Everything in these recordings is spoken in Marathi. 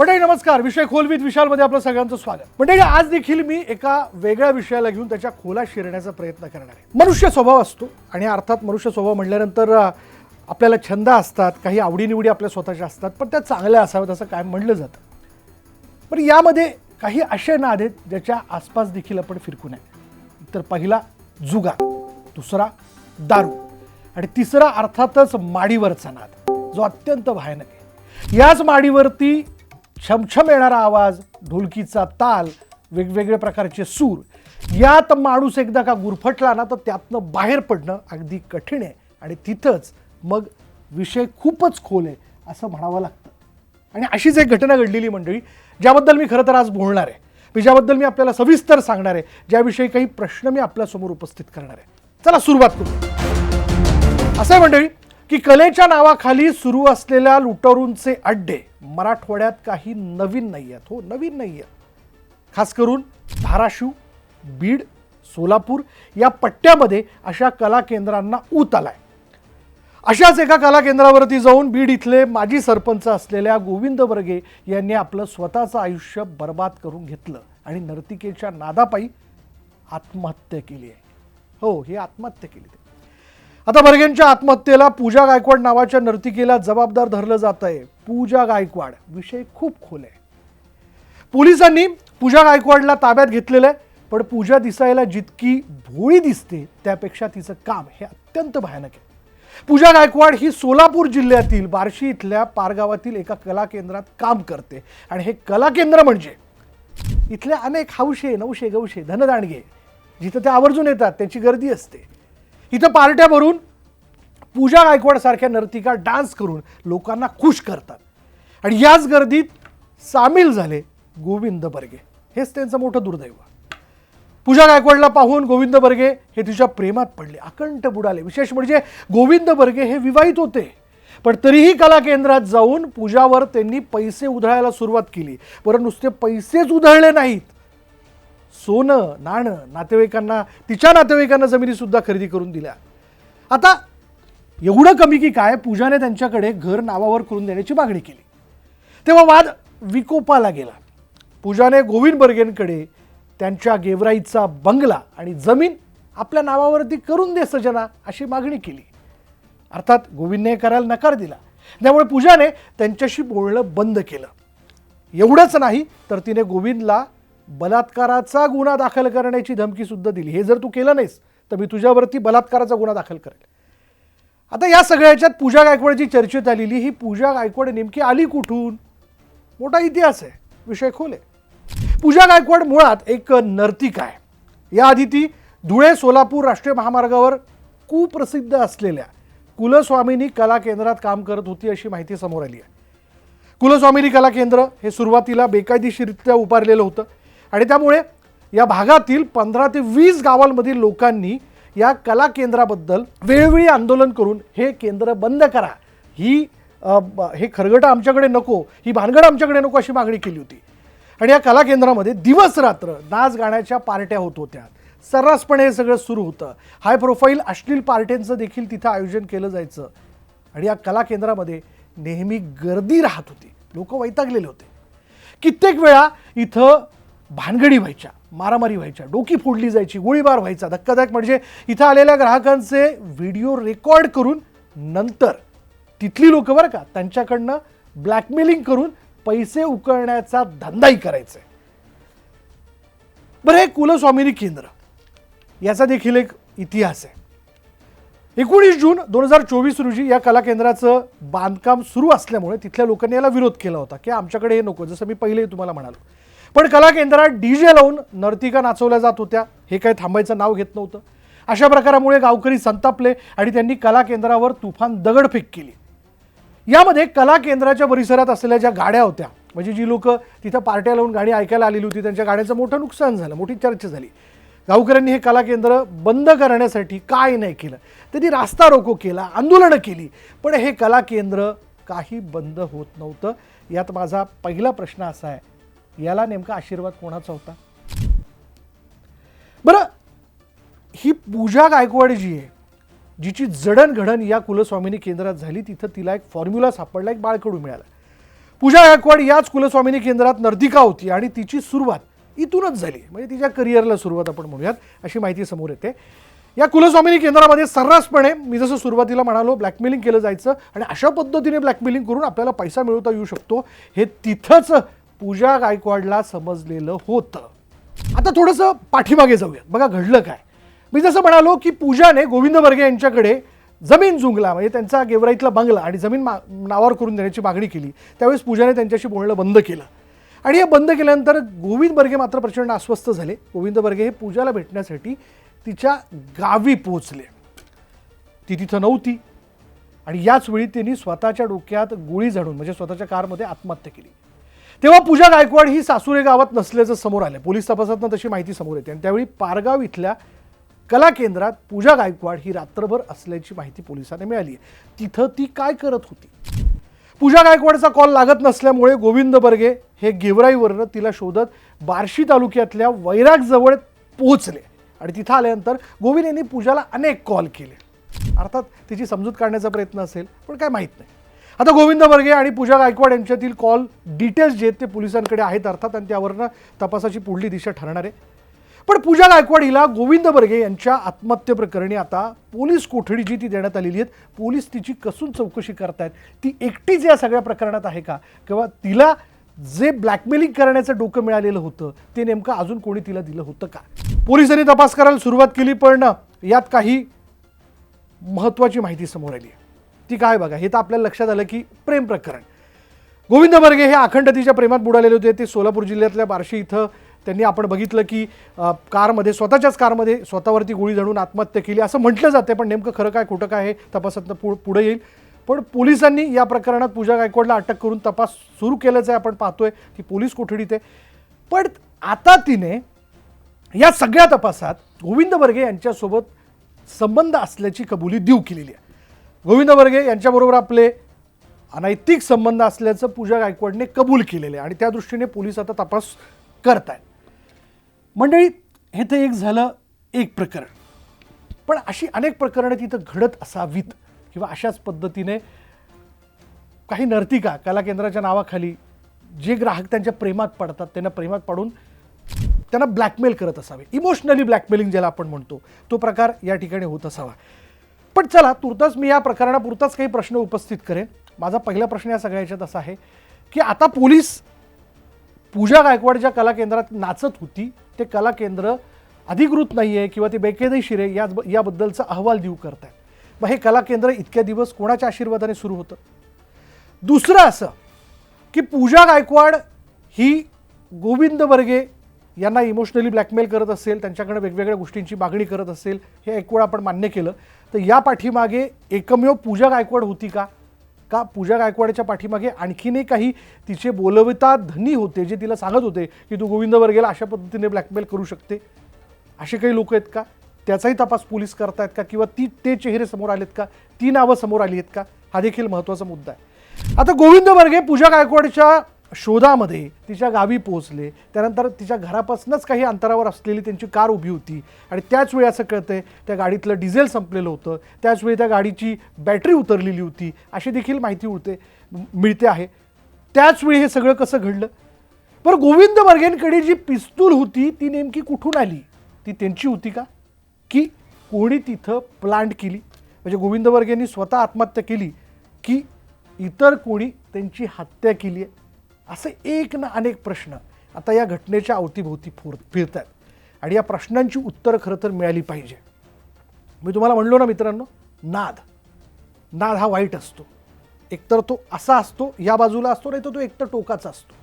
मंडळी नमस्कार. विषय खोलवीत विशालमध्ये आपलं सगळ्यांचं स्वागत. मंडळी आज देखील मी एका वेगळ्या विषयाला घेऊन त्याच्या खोला शिरण्याचा प्रयत्न करणार आहे. मनुष्य स्वभाव असतो आणि अर्थात मनुष्य स्वभाव म्हटल्यानंतर आपल्याला छंद असतात काही आवडीनिवडी आपल्या स्वतःच्या असतात पण त्या चांगल्या असाव्यात असं काय म्हणलं जातं? पण यामध्ये काही असे नाद आहेत ज्याच्या आसपास देखील आपण फिरकू नये. तर पहिला जुगा. दुसरा दारू. आणि तिसरा अर्थातच माडीवरचा नाद जो अत्यंत भयानक आहे. याच माडीवरती छमछम येणारा आवाज ढोलकीचा ताल वेगवेगळ्या प्रकारचे सूर यात माणूस एकदा का गुरफटला ना तर त्यातनं बाहेर पडणं अगदी कठीण आहे. आणि तिथंच मग विषय खूपच खोल आहे असं म्हणावं लागतं. आणि अशीच एक घटना घडलेली मंडळी ज्याबद्दल मी खरं तर आज बोलणार आहे. मी ज्याबद्दल मी आपल्याला सविस्तर सांगणार आहे ज्याविषयी काही प्रश्न मी आपल्यासमोर उपस्थित करणार आहे. चला सुरुवात करू. असं आहे मंडळी की कलेच्या नावाखाली सुरू असलेल्या लुटारूंचे अड्डे मराठवाड्यात काही नवीन नाही आहेत हो नवीन नाही आहेत खास करून धाराशिव बीड सोलापूर या पट्ट्यामध्ये अशा कला केंद्रांना ऊत आलाय. अशाच एका कला केंद्रावरती जाऊन बीड इथले माजी सरपंच असलेल्या गोविंद बर्गे यांनी आपलं स्वतःचं आयुष्य बर्बाद करून घेतलं आणि नर्तिकेच्या नादापायी आत्महत्या केली आहे. हो ही आत्महत्या केली ते आता बर्गेंच्या आत्महत्येला पूजा गायकवाड नावाच्या नर्तिकेला जबाबदार धरलं जात आहे पूजा गायकवाड. विषय खूप खोल. आहे पोलिसांनी पूजा गायकवाडला ताब्यात घेतलेलं आहे पण पूजा दिसायला जितकी भोळी दिसते त्यापेक्षा तिचं काम हे अत्यंत भयानक आहे. पूजा गायकवाड ही सोलापूर जिल्ह्यातील बार्शी इथल्या पारगावातील एका कला केंद्रात काम करते. आणि हे कला केंद्र म्हणजे इथल्या अनेक हौशे नवशे गवशे धनदांडगे जिथं ते आवर्जून येतात त्यांची गर्दी असते. इथं पार्ट्या भरून पूजा गायकवाडसारख्या नर्तिका डान्स करून लोकांना खुश करतात. आणि याच गर्दीत सामील झाले गोविंद बर्गे. हेच त्यांचं मोठं दुर्दैव. पूजा गायकवाडला पाहून गोविंद बर्गे हे तिच्या प्रेमात पडले अकंठ बुडाले. विशेष म्हणजे गोविंद बर्गे हे विवाहित होते. पण तरीही कला केंद्रात जाऊन पूजावर त्यांनी पैसे उधळायला सुरुवात केली. बरं नुसते पैसेच उधळले नाहीत. सोनं नाणं नातेवाईकांना तिच्या नातेवाईकांना जमिनीसुद्धा खरेदी करून दिल्या. आता एवढं कमी की काय पूजाने त्यांच्याकडे घर नावावर करून देण्याची मागणी केली. तेव्हा वाद विकोपाला गेला. पूजाने गोविंद बर्गेंकडे त्यांच्या गेवराईचा बंगला आणि जमीन आपल्या नावावरती करून दे सजना अशी मागणी केली. अर्थात गोविंदने करायला नकार दिला. त्यामुळे पूजाने त्यांच्याशी बोलणं बंद केलं. एवढंच नाही तर तिने गोविंदला बलात्काराचा गुन्हा दाखल करण्याची धमकीसुद्धा दिली. हे जर तू केलं नाहीस तर मी तुझ्यावरती बलात्काराचा गुन्हा दाखल करेल. आता या सगळ्याच्यात पूजा गायकवाडची चर्चेत आलेली ही पूजा गायकवाड नेमकी आली कुठून? मोठा इतिहास आहे विषय खोल आहे. पूजा गायकवाड मुळात एक नर्तिका आहे. याआधी ती धुळे सोलापूर राष्ट्रीय महामार्गावर कुप्रसिद्ध असलेल्या कुलस्वामिनी कला केंद्रात काम करत होती अशी माहिती समोर आली आहे. कुलस्वामिनी कला केंद्र हे सुरुवातीला बेकायदेशीरित्या उभारलेलं होतं आणि त्यामुळे या भागातील पंधरा ते वीस गावांमधील लोकांनी या कला केंद्राबद्दल वेळोवेळी आंदोलन करून हे केंद्र बंद करा. ही हे खरगटं आमच्याकडे नको ही भानगड आमच्याकडे नको अशी मागणी केली होती. आणि या कला केंद्रामध्ये दिवस रात्र नाच गाण्याच्या पार्ट्या होत होत्या. सर्रासपणे हे सगळं सुरू होतं. हाय प्रोफाईल अश्लील पार्ट्यांचं देखील तिथं आयोजन केलं जायचं. आणि या कला केंद्रामध्ये नेहमी गर्दी राहत होती. लोक वैतागलेले होते. कित्येक वेळा इथं भानगडी व्हायच्या मारामारी व्हायच्या डोकी फोडली जायची गोळीबार व्हायचा धक्कादायक म्हणजे इथं आलेल्या ग्राहकांचे व्हिडिओ रेकॉर्ड करून नंतर तिथली लोक बरं का त्यांच्याकडनं ब्लॅकमेलिंग करून पैसे उकळण्याचा धंदाही करायचे. बरं हे कुलस्वामिनी केंद्र याचा देखील एक इतिहास आहे. एकोणीस जून दोन हजार चोवीस रोजी या कला केंद्राचं बांधकाम सुरू असल्यामुळे तिथल्या लोकांनी याला विरोध केला होता की आमच्याकडे हे नको जसं मी पहिले तुम्हाला म्हणालो. पण कला केंद्रात डी जे लावून नर्तिका नाचवल्या जात होत्या. हे काही थांबायचं नाव घेत नव्हतं. अशा प्रकारामुळे गावकरी संतापले आणि त्यांनी कला केंद्रावर तुफान दगडफेक केली. यामध्ये कला केंद्राच्या परिसरात असलेल्या ज्या गाड्या होत्या म्हणजे जी लोक तिथं पार्ट्या लावून गाणी ऐकायला आलेली होती त्यांच्या गाड्यांचं मोठं नुकसान झालं मोठी चर्चा झाली. गावकऱ्यांनी हे कला केंद्र बंद करण्यासाठी काय नाही केलं. त्यांनी रास्ता रोको केला आंदोलनं केली पण हे कला केंद्र काही बंद होत नव्हतं. यात माझा पहिला प्रश्न असा आहे याला नेमका आशीर्वाद कोणाचा होता? बरं ही पूजा गायकवाड जी आहे जिची जडणघडण या कुलस्वामिनी केंद्रात झाली तिथं तिला एक फॉर्म्युला सापडला एक बाळकडू मिळाला. पूजा गायकवाड याच कुलस्वामिनी केंद्रात नर्तिका होती आणि तिची सुरुवात इथूनच झाली. म्हणजे तिच्या करिअरला सुरुवात आपण म्हणूयात अशी माहिती समोर येते. या कुलस्वामिनी केंद्रामध्ये सर्रासपणे मी जसं सुरुवातीला म्हणालो ब्लॅकमेलिंग केलं जायचं आणि अशा पद्धतीने ब्लॅकमेलिंग करून आपल्याला पैसा मिळवता येऊ शकतो हे तिथंच पूजा गायकवाडला समजलेलं होतं. आता थोडंसं पाठीमागे जाऊया बघा घडलं काय? मी जसं म्हणालो की पूजाने गोविंद बर्गे यांच्याकडे जमीन जुंगला म्हणजे त्यांचा गेवराईतला बंगला आणि जमीन मा नावावर करून देण्याची मागणी केली. त्यावेळेस पूजाने त्यांच्याशी बोलणं बंद केलं. आणि हे बंद केल्यानंतर गोविंद बर्गे मात्र प्रचंड अस्वस्थ झाले. गोविंद बर्गे हे पूजाला भेटण्यासाठी तिच्या गावी पोचले ती तिथं नव्हती. आणि याच वेळी त्यांनी स्वतःच्या डोक्यात गोळी झाडून म्हणजे स्वतःच्या कारमध्ये आत्महत्या केली. तेव्हा पूजा गायकवाड ही सासुरे गावात नसल्याचं समोर आलं पोलीस तपासातनं तशी माहिती समोर येते. आणि त्यावेळी पारगाव इथल्या कला केंद्रात पूजा गायकवाड ही रात्रभर असल्याची माहिती पोलिसांना मिळाली आहे तिथं ती काय करत होती? पूजा गायकवाडचा कॉल लागत नसल्यामुळे गोविंद बर्गे हे गेवराईवरनं तिला शोधत बार्शी तालुक्यातल्या वैरागजवळ पोहोचले. आणि तिथं आल्यानंतर गोविंद यांनी पूजाला अनेक कॉल केले. अर्थात तिची समजूत काढण्याचा प्रयत्न असेल पण काय माहीत नाही. आता गोविंद बर्गे आणि पूजा गायकवाड यांच्यातील कॉल डिटेल्स जे आहेत ते पोलिसांकडे आहेत अर्थात आणि त्यावरनं तपासाची पुढली दिशा ठरणार आहे. पण पूजा गायकवाड हिला गोविंद बर्गे यांच्या आत्महत्येप्रकरणी आता पोलीस कोठडी जी ती देण्यात आलेली आहेत पोलीस तिची कसून चौकशी करतायत? ती एकटीच या सगळ्या प्रकरणात आहे का? किंवा तिला जे ब्लॅकमेलिंग करण्याचं डोकं मिळालेलं होतं ते नेमकं अजून कोणी तिला दिलं होतं का? पोलिसांनी तपास करायला सुरुवात केली पण यात काही महत्त्वाची माहिती समोर आली आहे. ती काय बघा हे तर आपल्याला लक्षात आलं की प्रेम प्रकरण. गोविंद बर्गे हे अखंडतीच्या प्रेमात बुडालेले होते. ते सोलापूर जिल्ह्यातल्या बार्शी इथं त्यांनी आपण बघितलं की कारमध्ये स्वतःच्याच कारमध्ये स्वतःवरती गोळी झाडून आत्महत्या केली. असं म्हटलं जातं पण नेमकं खरं काय खोटं काय हे तपासातनं पु पुढे येईल. पण पोलिसांनी या प्रकरणात पूजा गायकवाडला अटक करून तपास सुरू केल्याचं आपण पाहतोय ती पोलीस कोठडीत आहे. पण आता तिने या सगळ्या तपासात गोविंद बर्गे यांच्यासोबत संबंध असल्याची कबुली देऊ केलेली आहे. गोविंद बर्गे यांच्याबरोबर आपले अनैतिक संबंध असल्याचं पूजा गायकवाडने कबूल केलेले आहे आणि त्या दृष्टीने पोलीस आता तपास करत आहेत मंडळी हे तर एक झालं एक प्रकरण. पण अशी अनेक प्रकरणं तिथं घडत असावीत किंवा अशाच पद्धतीने काही नर्तिका कला केंद्राच्या नावाखाली जे ग्राहक त्यांच्या प्रेमात पडतात त्यांना प्रेमात पाडून त्यांना ब्लॅकमेल करत असावे. इमोशनली ब्लॅकमेलिंग ज्याला आपण म्हणतो तो प्रकार या ठिकाणी होत असावा. पण चला तुर्तास मी या प्रकरणापुरताच काही प्रश्न उपस्थित करेन. माझा पहिला प्रश्न या सगळ्या याच्यात असा आहे की आता पोलीस पूजा गायकवाड ज्या कला केंद्रात नाचत होती. ते कला केंद्र अधिकृत नाही आहे किंवा ते बेकायदेशीर आहे याच याबद्दलचा अहवाल देऊ करत आहेत मग हे कला केंद्र इतक्या दिवस कोणाच्या आशीर्वादाने सुरू होतं? दुसरं असं की पूजा गायकवाड ही गोविंद बर्गे यांना इमोशनली ब्लॅकमेल करत असेल त्यांच्याकडे वेगवेगळ्या गोष्टींची मागणी करत असेल हे एक आपण मान्य केलं. तर या पाठीमागे एकमेव पूजा गायकवाड होती का? का पूजा गायकवाडच्या पाठीमागे आणखीनही काही तिचे बोलविता धनी होते जे तिला सांगत होते की तू गोविंद बर्गेला अशा पद्धतीने ब्लॅकमेल करू शकते? असे काही लोक आहेत का? त्याचाही तपास पोलीस करतायत का? किंवा ती ते चेहरे समोर आलेत का? ती नावं समोर आली आहेत का? हा देखील महत्त्वाचा मुद्दा आहे. आता गोविंद बर्गे पूजा गायकवाडच्या शोधामध्ये तिच्या गावी पोहोचले. त्यानंतर तिच्या घरापासूनच काही अंतरावर असलेली त्यांची कार उभी होती. आणि त्याच वेळी असं कळतंय त्या गाडीतलं डिझेल संपलेलं होतं. त्याच वेळी त्या गाडीची बॅटरी उतरलेली होती. अशी देखील माहिती उडते मिळते आहे. त्याचवेळी हे सगळं कसं घडलं? पर गोविंद बर्गेंकडे जी पिस्तूल होती ती नेमकी कुठून आली? ती त्यांची होती का? की कोणी तिथं प्लांट केली? म्हणजे गोविंद बर्गेंनी स्वतः आत्महत्या केली की इतर कोणी त्यांची हत्या केली आहे? असे एक ना अनेक प्रश्न आता या घटनेच्या अवतीभोवती फोर फिरत आहेत आणि या प्रश्नांची उत्तरं खरं तर मिळाली पाहिजे. मी तुम्हाला म्हणलो ना मित्रांनो नाद. नाद हा वाईट असतो. एकतर तो असा असतो या बाजूला असतो नाही तर तो एकतर टोकाचा असतो.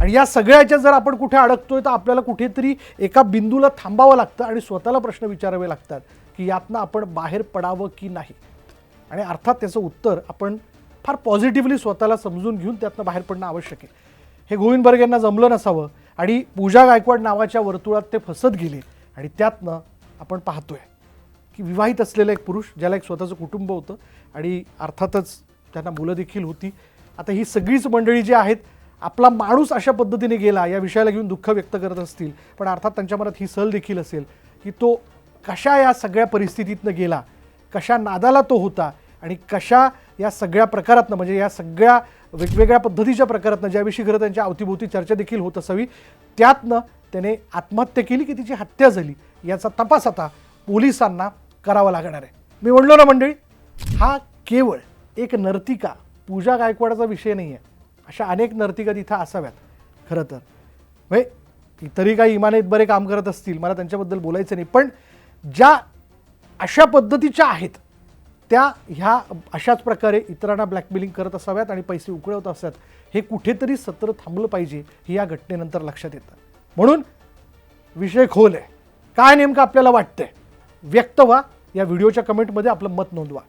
आणि या सगळ्याच्या जर आपण कुठे अडकतोय तर आपल्याला कुठेतरी एका बिंदूला थांबावं लागतं आणि स्वतःला प्रश्न विचारावे लागतात की यातनं आपण बाहेर पडावं की नाही? आणि अर्थात त्याचं उत्तर आपण फार पॉझिटिव्हली स्वतःला समजून घेऊन त्यातनं बाहेर पडणं आवश्यक आहे. हे गोविंदबर्ग यांना जमलं नसावं आणि पूजा गायकवाड नावाच्या वर्तुळात ते फसत गेले आणि त्यातनं आपण पाहतोय की विवाहित असलेला एक पुरुष ज्याला एक स्वतःचं कुटुंब होतं आणि अर्थातच त्यांना मुलं देखील होती. आता ही सगळीच मंडळी जी आहेत आपला माणूस अशा पद्धतीने गेला या विषयाला घेऊन दुःख व्यक्त करत असतील पण अर्थात त्यांच्या मनात ही सल देखील असेल की तो कशा या सगळ्या परिस्थितीतनं गेला कशा नादाला तो होता आणि कशा या सगळ्या प्रकारातनं म्हणजे या सगळ्या वेगवेगळ्या पद्धतीच्या प्रकारातनं ज्याविषयी खरं त्यांच्या अवतीभोवती चर्चा देखील होत असावी त्यातनं त्याने आत्महत्या केली की तिची हत्या झाली याचा तपास आता पोलिसांना करावा लागणार आहे. मी म्हणलो ना मंडळी हा केवळ एक नर्तिका पूजा गायकवाडाचा विषय नाही आहे अशा अनेक नर्तिका तिथं असाव्यात खरं तर. म्हणजे इतरही काही इमानेत बरे काम करत असतील मला त्यांच्याबद्दल बोलायचं नाही पण ज्या अशा पद्धतीच्या आहेत त्या ह्या अशाच प्रकारे इतरांना ब्लॅकमेलिंग करत असाव्यात आणि पैसे उकळवत असतात हे कुठेतरी सत्र थांबलं पाहिजे हे या घटनेनंतर लक्षात येतं. म्हणून विषय खोल आहे. काय नेमकं आपल्याला वाटतंय? व्यक्त व्हा. या व्हिडिओच्या कमेंटमध्ये आपलं मत नोंदवा.